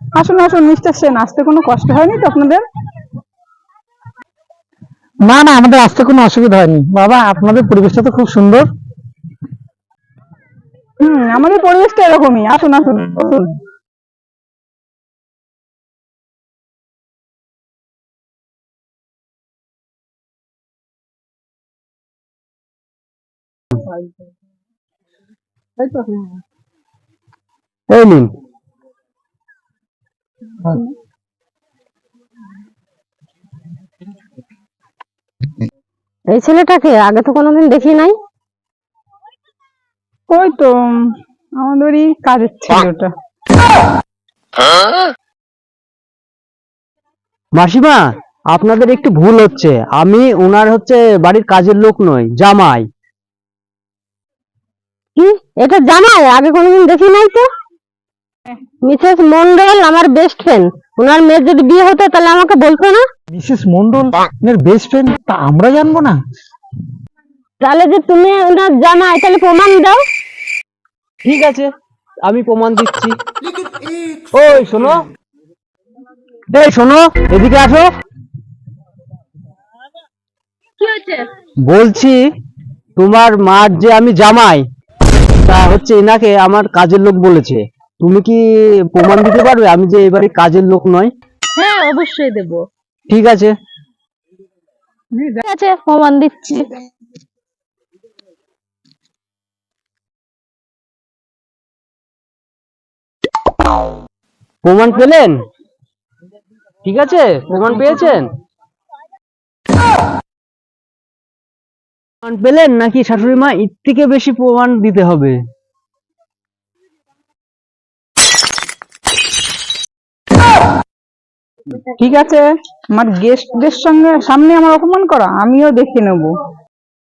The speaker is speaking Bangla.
আসুন আসুন মিস্টার সেন আসতে কোনো কষ্ট হয়নি তো আপনাদের? না না আমাদের আসতে কোনো অসুবিধা হয়নি। বাবা আপনাদের পরিবেশটা তো খুব সুন্দর। হুম আমাদের পরিবেশটা এরকমই। আসুন আসুন আসুন। এই নিন। এই ছেলেটাকে আগে তো কোনোদিন দেখি নাই? ওই তো আমাদেরই কাজের ছেলেটা। মাসিমা আপনাদের একটু ভুল হচ্ছে। আমি ওনার হচ্ছে বাড়ির কাজের লোক নই জামাই। কি? এটা জামাই? আগে কোনোদিন দেখি নাই তো? মিসেস মন্ডল আমার বেস্ট ফ্রেন্ড ওনার মেয়ের যদি বিয়ে হতো তাহলে আমাকে বলতো না? মিসেস মন্ডল এর বেস্ট ফ্রেন্ড তা আমরা জানব না? তাহলে যে তুমি ওনার জানাই তাহলে প্রমাণ দাও। ঠিক আছে আমি প্রমাণ দিচ্ছি। ওই শোনো। এই শোনো এদিকে আসো। কি হয়েছে? বলছি তোমার মার যে আমি জামাই তা হচ্ছে এনাকে আমার কাজের লোক বলেছে। তুমি কি প্রমাণ দিতে পারবে? আমি যে এবারে কাজের লোক নয়। হ্যাঁ অবশ্যই দেব। ঠিক আছে। ঠিক আছে প্রমাণ দিচ্ছি। প্রমাণ পেলেন? ঠিক আছে প্রমাণ পেয়েছেন? প্রমাণ পেলেন নাকি শাশুড়ি মা এর থেকে বেশি প্রমাণ দিতে হবে। ঠিক আছে? আমার গেস্টদের সঙ্গে সামনে আমার অপমান করা আমিও দেখে নেব।